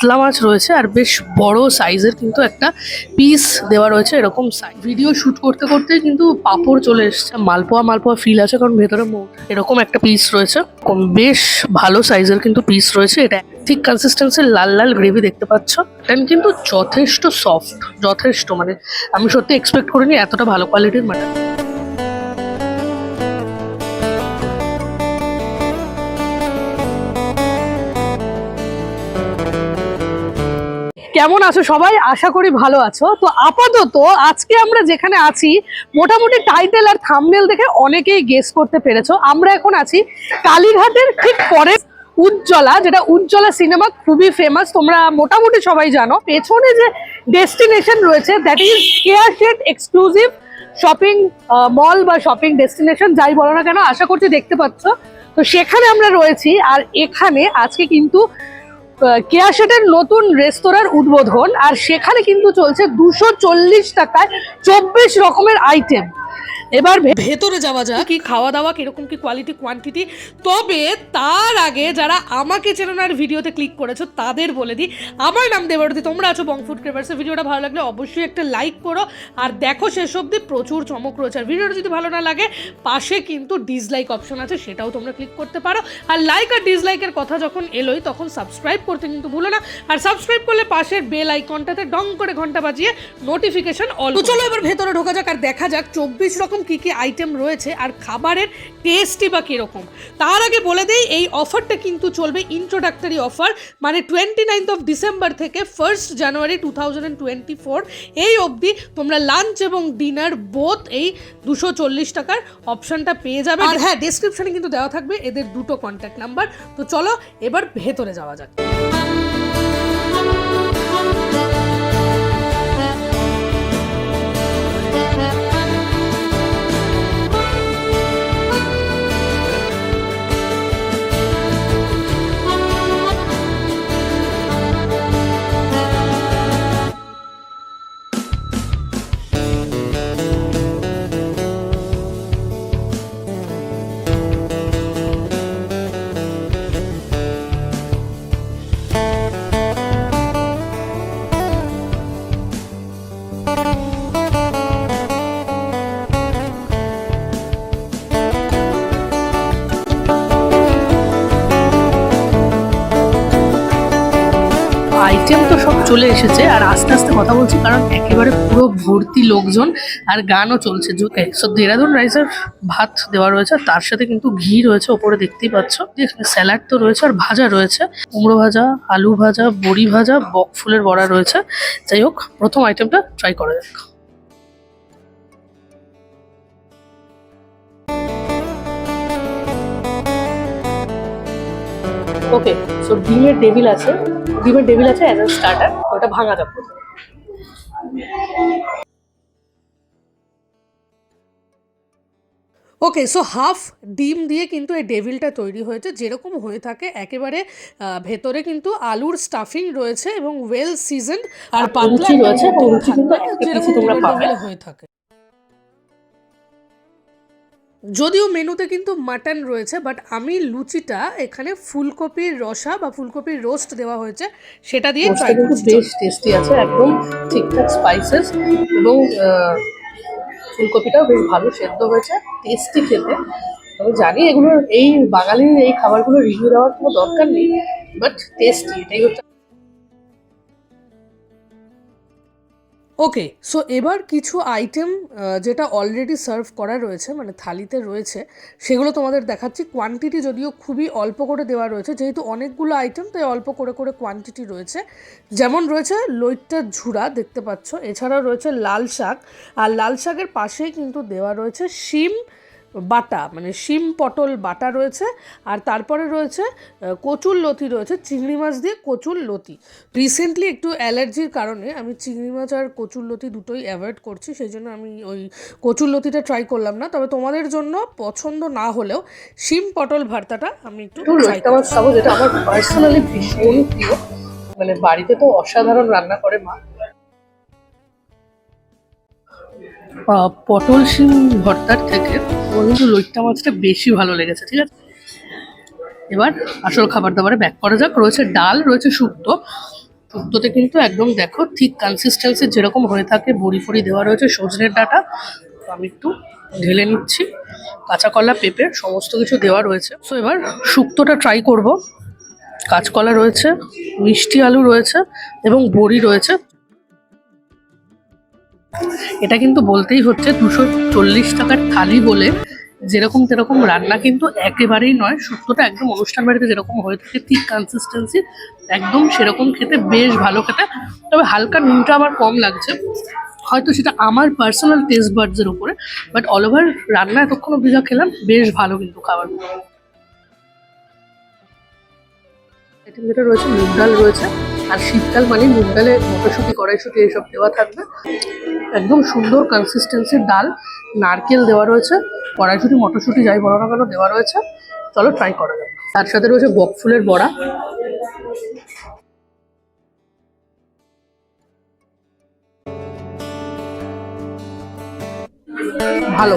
কাতলা মাছ রয়েছে আর বেশ বড় সাইজের কিন্তু একটা পিস দেওয়া রয়েছে এরকম সাইজ ভিডিও শুট করতে করতে কিন্তু পাপড় চলে এসছে, মালপোয়া মালপোয়া ফিল আছে কারণ ভেতরে এরকম একটা পিস রয়েছে। বেশ ভালো সাইজের কিন্তু পিস রয়েছে। এটা ঠিক কনসিস্টেন্সির লাল লাল গ্রেভি দেখতে পাচ্ছ। এটা কিন্তু যথেষ্ট সফট যথেষ্ট। মানে আমি সত্যি এক্সপেক্ট করিনি এতটা ভালো কোয়ালিটির মাটন। কেমন আছো? সবাই আশা করি ভালো আছো। তো আপাতত আজকে আমরা যেখানে আছি, মোটামুটি টাইটেল আর থাম্বনেল দেখে অনেকেই গেস করতে পেরেছ। আমরা এখন আছি কালীঘাটের ঠিক পরে উজ্জ্বলা, যেটা উজ্জ্বলা সিনেমা খুবই ফেমাস তোমরা মোটামুটি সবাই জানো। পেছনে যে ডেস্টিনেশন রয়েছে that is care shed exclusive shopping mall বা শপিং ডেস্টিনেশন যাই বলো না কেন, আশা করছি দেখতে পাচ্ছ। তো সেখানে আমরা রয়েছি, আর এখানে আজকে কিন্তু কেয়া শেটের নতুন রেস্তোরাঁর উদ্বোধন আর সেখানে কিন্তু চলছে দুশো টাকায় চব্বিশ রকমের আইটেম এবার ভেতরে যাওয়া যাক। কি খাওয়া দাওয়া কীরকম কি কোয়ালিটি কোয়ান্টিটি তবে তার আগে যারা আমাকে চেনানোর ভিডিওতে ক্লিক করেছ তাদের বলে দিই আমার নাম দেবরতী তোমরা আছো বং ফুড ক্রেভার্সের ভিডিওটা ভালো লাগলে অবশ্যই একটা লাইক করো আর দেখো শেষ অবধি প্রচুর চমক রয়েছে। আর ভিডিওটা যদি ভালো না লাগে পাশে কিন্তু ডিসলাইক অপশন আছে সেটাও তোমরা ক্লিক করতে পারো। আর লাইক আর ডিসলাইকের কথা যখন এলোই তখন সাবস্ক্রাইব করতে কিন্তু ভুলো না। আর সাবস্ক্রাইব করলে পাশের বেল আইকনটাতে ডং করে ঘণ্টা বাজিয়ে নোটিফিকেশন অল চলো এবার ভেতরে ঢোকা যাক আর দেখা যাক চব্বিশ রকম কি কি আইটেম রয়েছে আর খাবারের টেস্টই বা কীরকম? তার আগে বলে দেই এই অফারটা কিন্তু চলবে ইন্ট্রোডাক্টরি অফার মানে টোয়েন্টি নাইনথ অফ ডিসেম্বর থেকে first January two thousand twenty four এই অবধি তোমরা লাঞ্চ এবং ডিনার বোথ এই দুশো চল্লিশ টাকার অপশনটা পেয়ে যাবে। আর হ্যাঁ ডিসক্রিপশনে কিন্তু দেওয়া থাকবে এদের দুটো কন্ট্যাক্ট নাম্বার তো চলো এবার ভেতরে যাওয়া যাক। আইটেম তো সব চলে এসেছে আর আস্তে আস্তে কথা বলছি, কারণ একেবারে পুরো ভর্তি লোকজন আর গানও চলছে। জুকে সো দেরাদুন রাইসের ভাত দেওয়া রয়েছে, আর তার সাথে কিন্তু ঘি রয়েছে, ওপরে দেখতেই পাচ্ছ। এখানে স্যালাড তো রয়েছে আর ভাজা রয়েছে। কুমড়ো ভাজা, আলু ভাজা, বড়ি ভাজা বক ফুলের বড়া রয়েছে। যাই হোক, প্রথম আইটেমটা ট্রাই করা যাক। ওকে সো ডিমের টেবিল আছে। ডিমের টেবিল আছে অ্যাজ স্টার্টার ওটা ভাঙা যাবে। ওকে সো হাফ ডিম দিয়ে কিন্তু এই ডেভিলটা তৈরি হয়েছে। যেরকম হয়ে থাকে একেবারে ভেতরে কিন্তু আলুর স্টাফিং রয়েছে এবং ওয়েল সিজনড আর পাতলা রয়েছে, কিন্তু যেরকম তোমরা হয়ে থাকে। যদিও মেনুতে কিন্তু মাটন রয়েছে বাট আমি লুচিটা এখানে ফুলকপির রসা বা ফুলকপির রোস্ট দেওয়া হয়েছে সেটা দিয়ে ট্রাই করছি। বেশ টেস্টি আছে একদম ঠিকঠাক স্পাইসেস এবং ফুলকপিটাও বেশ ভালো সেদ্ধ হয়েছে টেস্টি খেতে। তবে জানি এগুলো এই বাঙালির এই খাবারগুলো রিভিউ দেওয়ার কোনো দরকার নেই বাট টেস্টি এটাই হচ্ছে ওকে সো এবার কিছু আইটেম যেটা অলরেডি সার্ভ করা রয়েছে মানে থালিতে রয়েছে, সেগুলো তোমাদের দেখাচ্ছি। কোয়ান্টিটি যদিও খুবই অল্প করে দেওয়া রয়েছে, যেহেতু অনেকগুলো আইটেম তাই অল্প করে করে কোয়ান্টিটি রয়েছে। যেমন রয়েছে লইট্টার ঝুড়া, দেখতে পাচ্ছ। এছাড়াও রয়েছে লাল শাক। আর লাল শাকের পাশেই কিন্তু দেওয়া রয়েছে শিম বাটা মানে শিম পটল বাটা রয়েছে আর তারপরে রয়েছে কচুর লতি রয়েছে চিংড়ি মাছ দিয়ে কচুর লতি। রিসেন্টলি একটু অ্যালার্জির কারণে আমি চিংড়ি মাছ আর কচুর লতি দুটোই অ্যাভয়েড করছি সেই জন্য আমি ওই কচুর লতিটা ট্রাই করলাম না। তবে তোমাদের জন্য পছন্দ না হলেও শিম পটল ভর্তাটা আমি একটু ট্রাই আমার পার্সোনালি ভীষণ প্রিয়। মানে বাড়িতে তো অসাধারণ রান্না করে মা। পটল শিম ভর্তার থেকে আমার কিন্তু লইট্টা মাছটা বেশি ভালো লেগেছে, ঠিক আছে? এবার আসল খাবার দাবারে ব্যাক করা যাক। রয়েছে ডাল, রয়েছে শুক্তো। শুক্তোতে কিন্তু একদম দেখো ঠিক কনসিস্টেন্সি যেরকম হয়ে থাকে, বড়ি ফড়ি দেওয়া রয়েছে, সজনের ডাটা। আমি একটু ঢেলে নিচ্ছি। কাঁচা কলা, পেঁপে, সমস্ত কিছু দেওয়া রয়েছে। সো এবার শুক্তোটা ট্রাই করব। কাঁচকলা রয়েছে, মিষ্টি আলু রয়েছে এবং বড়ি রয়েছে। এটা কিন্তু বলতেই হচ্ছে দুশো চল্লিশ টাকার থালি বলে যেরকম তেরকম রান্না কিন্তু একেবারেই নয় শুক্তোটা একদম অনুষ্ঠান বাড়িতে যেরকম হয়ে থাকে, ঠিক কনসিস্টেন্সি একদম সেরকম খেতে বেশ ভালো খেতে। তবে হালকা নুনটা আমার কম লাগছে। হয়তো সেটা আমার পার্সোনাল টেস্ট বার্ডসের উপরে বাট অল ওভার রান্না এতক্ষণ অব্দি যা খেলাম, বেশ ভালো কিন্তু খাবার। আইটেম যেটা রয়েছে মুগ ডাল রয়েছে। আর শীতকাল মানে মুগ ডালে মটরশুঁটি, কড়াইশুঁটি এইসব দেওয়া থাকবে। একদম সুন্দর কনসিস্টেন্সির ডাল, নারকেল দেওয়া রয়েছে, কড়াইশুঁটি, মটরশুঁটি যাই বলো না কেন দেওয়া রয়েছে। চলো ট্রাই করা যাবে তার সাথে রয়েছে বক ফুলের বড়া। ভালো।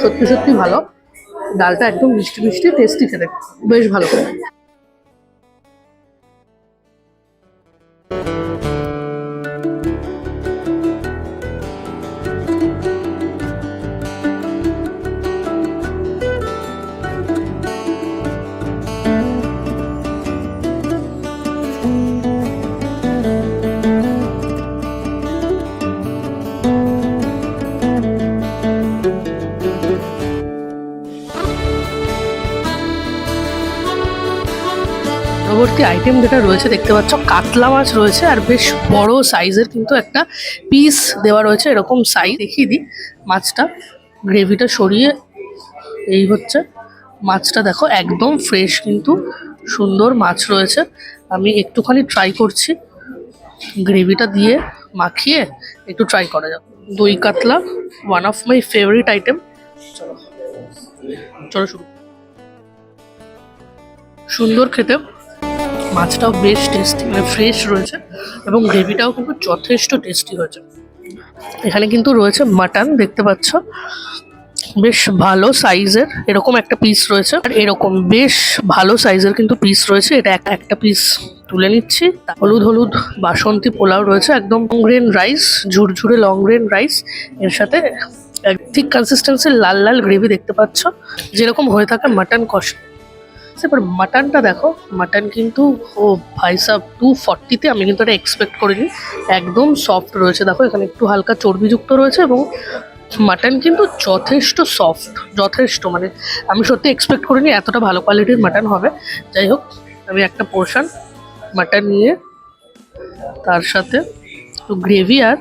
সত্যি সত্যি ভালো। ডালটা একদম মিষ্টি মিষ্টি টেস্টি খেতে। বেশ ভালো। পরবর্তী আইটেম যেটা রয়েছে, দেখতে পাচ্ছ, কাতলা মাছ রয়েছে আর বেশ বড় সাইজের কিন্তু একটা পিস দেওয়া রয়েছে, এরকম সাইজ দেখিয়ে দিই মাছটা। গ্রেভিটা সরিয়ে এই হচ্ছে মাছটা, দেখো, একদম ফ্রেশ কিন্তু সুন্দর মাছ রয়েছে। আমি একটুখানি ট্রাই করছি। গ্রেভিটা দিয়ে মাখিয়ে একটু ট্রাই করা যাক। দই কাতলা one of my favourite item চলো। চলো শুরু। সুন্দর খেতে। মাছটাও বেশ টেস্টি মানে ফ্রেশ রয়েছে এবং গ্রেভিটাও কিন্তু যথেষ্ট টেস্টি হয়েছে। এখানে কিন্তু রয়েছে মাটন দেখতে পাচ্ছ? বেশ ভালো সাইজের এরকম একটা পিস রয়েছে। আর এরকম বেশ ভালো সাইজের কিন্তু পিস রয়েছে। এটা এক- একটা পিস তুলে নিচ্ছি। হলুদ হলুদ বাসন্তী পোলাও রয়েছে, একদম গ্রেন রাইস ঝুরঝুরে লং গ্রেন রাইস এর সাথে ঠিক কনসিস্টেন্সির লাল লাল গ্রেভি দেখতে পাচ্ছ। যেরকম হয়ে থাকে মাটন কষা। এবার মাটনটা দেখো মাটন কিন্তু, ও ভাই সাহ টু ফর্টিতে আমি কিন্তু এটা এক্সপেক্ট করিনি। একদম সফট রয়েছে, দেখো, এখানে একটু হালকা চর্বিযুক্ত রয়েছে এবং মাটন কিন্তু যথেষ্ট সফট যথেষ্ট মানে আমি সত্যি এক্সপেক্ট করিনি এতটা ভালো কোয়ালিটির মাটন হবে। যাই হোক, আমি একটা পোর্শন মাটন নিয়ে, তার সাথে একটু গ্রেভি আর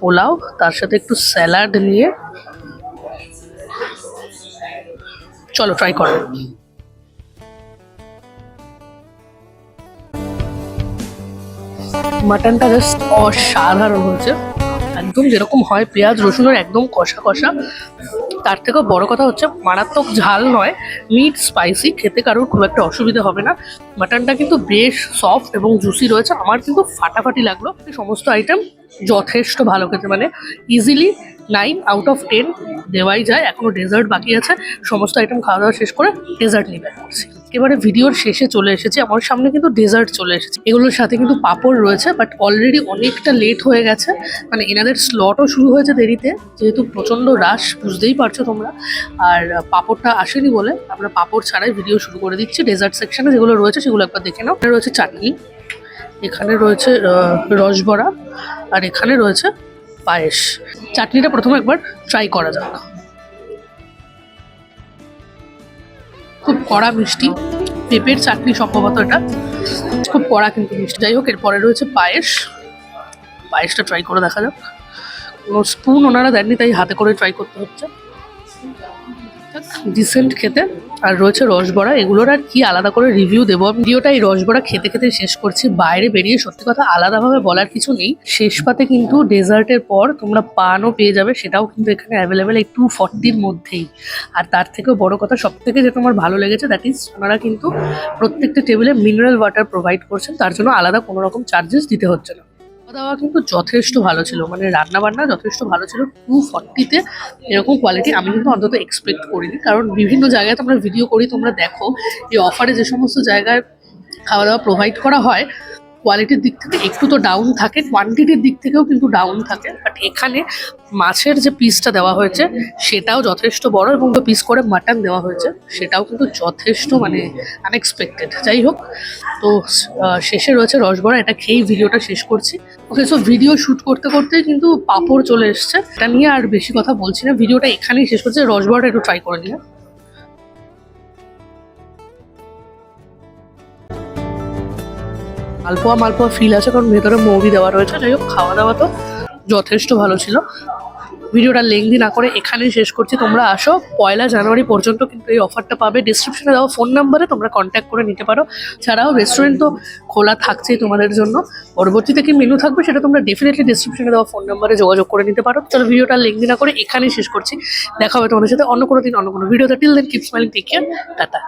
পোলাও, তার সাথে একটু স্যালাড নিয়ে, চলো ট্রাই করো। মাটনটা জাস্ট অসাধারণ হয়েছে। একদম যেরকম হয়, পেঁয়াজ, রসুনের একদম কষা কষা। তার থেকেও বড় কথা হচ্ছে, মারাত্মক ঝাল নয় মিট স্পাইসি খেতে কারোর খুব একটা অসুবিধা হবে না। মাটনটা কিন্তু বেশ সফট এবং জুসি রয়েছে। আমার কিন্তু ফাটাফাটি লাগল। সমস্ত আইটেম যথেষ্ট ভালো খেতে। মানে easily nine out of ten দেওয়াই যায়। এখনও ডেজার্ট বাকি আছে। সমস্ত আইটেম খাওয়া দাওয়া শেষ করে ডেজার্ট নিবে করছি। এবারে ভিডিওর শেষে চলে এসেছে। আমার সামনে কিন্তু ডেজার্ট চলে এসেছে। এগুলোর সাথে কিন্তু পাপড় রয়েছে বাট অলরেডি অনেকটা লেট হয়ে গেছে। মানে এনাদের স্লটও শুরু হয়েছে দেরিতে, যেহেতু প্রচণ্ড রাশ বুঝতেই পারছ তোমরা। আর পাপড়টা আসেনি বলে আমরা পাপড় ছাড়াই ভিডিও শুরু করে দিচ্ছি। ডেজার্ট সেকশনে যেগুলো রয়েছে সেগুলো একবার দেখে নাও। এখানে রয়েছে চাটনি, এখানে রয়েছে রসবড়া, আর এখানে রয়েছে পায়েস। চাটনিটা প্রথমে একবার ট্রাই করা যাক। খুব কড়া মিষ্টি। পেঁপের চাটনি সম্ভবত এটা। খুব কড়া কিন্তু মিষ্টি। যাই হোক এরপরে রয়েছে পায়েস। পায়েসটা ট্রাই করে দেখা যাক। কোনো স্পুন ওনারা দেননি তাই হাতে করে ট্রাই করতে হচ্ছে। ডিসেন্ট খেতে। আর রয়েছে রসবড়া। এগুলোর আর কি আলাদা করে রিভিউ দেবো। ভিডিওটা এই রসবড়া খেতে খেতে শেষ করছি। বাইরে বেরিয়ে সত্যি কথা আলাদাভাবে বলার কিছু নেই। শেষ পাতে কিন্তু ডেজার্টের পর তোমরা পানও পেয়ে যাবে। সেটাও কিন্তু এখানে অ্যাভেলেবেল এই টু ফর্টির মধ্যেই। আর তার থেকেও বড় কথা সব থেকে যেটা আমার ভালো লেগেছে দ্যাট ইজ ওনারা কিন্তু প্রত্যেকটা টেবিলে মিনারেল ওয়াটার প্রোভাইড করছেন। তার জন্য আলাদা কোনো রকম চার্জেস দিতে হচ্ছে না। দাওয়া কিন্তু যথেষ্ট ভালো ছিল। মানে রান্না বান্না যথেষ্ট ভালো ছিল। টু ফর্টিতে এরকম কোয়ালিটি আমি কিন্তু অন্তত এক্সপেক্ট করিনি। কারণ বিভিন্ন জায়গায় তোমরা ভিডিও করি, তোমরা দেখো, এই অফারে যে সমস্ত জায়গায় খাওয়া দাওয়া প্রোভাইড করা হয় কোয়ালিটির দিক থেকে একটু তো ডাউন থাকে কোয়ান্টিটির দিক থেকেও কিন্তু ডাউন থাকে বাট এখানে মাছের যে পিসটা দেওয়া হয়েছে, সেটাও যথেষ্ট বড় এবং পিস করে মাটন দেওয়া হয়েছে, সেটাও কিন্তু যথেষ্ট মানে আনএক্সপেক্টেড যাই হোক, তো শেষে রয়েছে রসবড়া, এটা খেয়েই ভিডিওটা শেষ করছি। ওকে সো ভিডিও শ্যুট করতে করতে কিন্তু পাপড় চলে এসছে। এটা নিয়ে আর বেশি কথা বলছি না, ভিডিওটা এখানেই শেষ করছি, রসবড়াটা একটু ট্রাই করে নিয়ে। মালপোয়া মালপোয়া ফিল আছে, কারণ ভেতরে মৌরি দেওয়া রয়েছে, যাই হোক, খাওয়া দাওয়া তো যথেষ্ট ভালো ছিল। ভিডিওটা লেংদি না করে এখানেই শেষ করছি। তোমরা আসো, পয়লা জানুয়ারি পর্যন্ত কিন্তু এই অফারটা পাবে। ডিসক্রিপশনে দেওয়া ফোন নাম্বারে তোমরা কন্ট্যাক্ট করে নিতে পারো। ছাড়াও রেস্টুরেন্ট তো খোলা থাকছেই তোমাদের জন্য। পরবর্তীতে কি মেনু থাকবে সেটা তোমরা ডেফিনেটলি ডিসক্রিপশনে দেওয়া ফোন নাম্বারে যোগাযোগ করে নিতে পারো। চলো, ভিডিওটা লেংদি না করে এখানেই শেষ করছি। দেখা হবে তোমাদের সাথে অন্য কোনো দিন, অন্য কোনো ভিডিওতে। Till then keep smiling take care tata.